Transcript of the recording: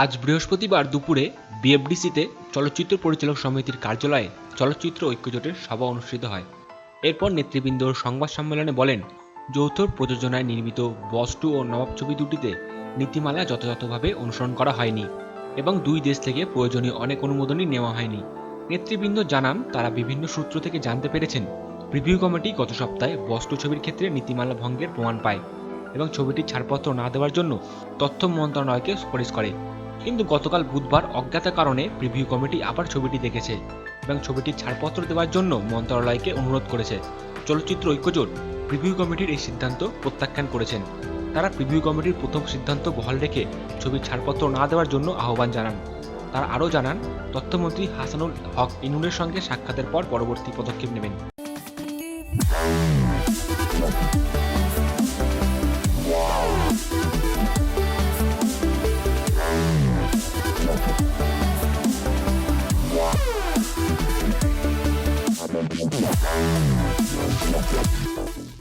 আজ বৃহস্পতিবার দুপুরে বিএফডিসিতে চলচ্চিত্র পরিচালক সমিতির কার্যালয়ে চলচ্চিত্র ঐক্যজোটের সভা অনুষ্ঠিত হয়। এরপর নেতৃবৃন্দ সংবাদ সম্মেলনে বলেন, যৌথ প্রযোজনায় নির্মিত বস টু ও নবাব ছবি দুটিতে নীতিমালা যথাযথভাবে অনুসরণ করা হয়নি এবং দুই দেশ থেকে প্রয়োজনীয় অনেক অনুমোদনই নেওয়া হয়নি। নেতৃবৃন্দ জানান, তারা বিভিন্ন সূত্র থেকে জানতে পেরেছেন রিভিউ কমিটি গত সপ্তাহে বস টু ছবির ক্ষেত্রে নীতিমালা ভঙ্গের প্রমাণ পায় এবং ছবিটির ছাড়পত্র না দেওয়ার জন্য তথ্য মন্ত্রণালয়কে সুপারিশ করে। কিন্তু গতকাল বুধবার অজ্ঞাত কারণে প্রিভিউ কমিটি আবার ছবিটি দেখেছে এবং ছবিটির ছাড়পত্র দেওয়ার জন্য মন্ত্রণালয়কে অনুরোধ করেছে। চলচ্চিত্র ঐক্যজোট প্রিভিউ কমিটির এই সিদ্ধান্ত প্রত্যাখ্যান করেছেন। তারা প্রিভিউ কমিটির প্রথম সিদ্ধান্ত বহাল রেখে ছবির ছাড়পত্র না দেওয়ার জন্য আহ্বান জানান। তারা আরও জানান, তথ্যমন্ত্রী হাসানুল হক ইনুনের সঙ্গে সাক্ষাতের পর পরবর্তী পদক্ষেপ নেবেন। ああ!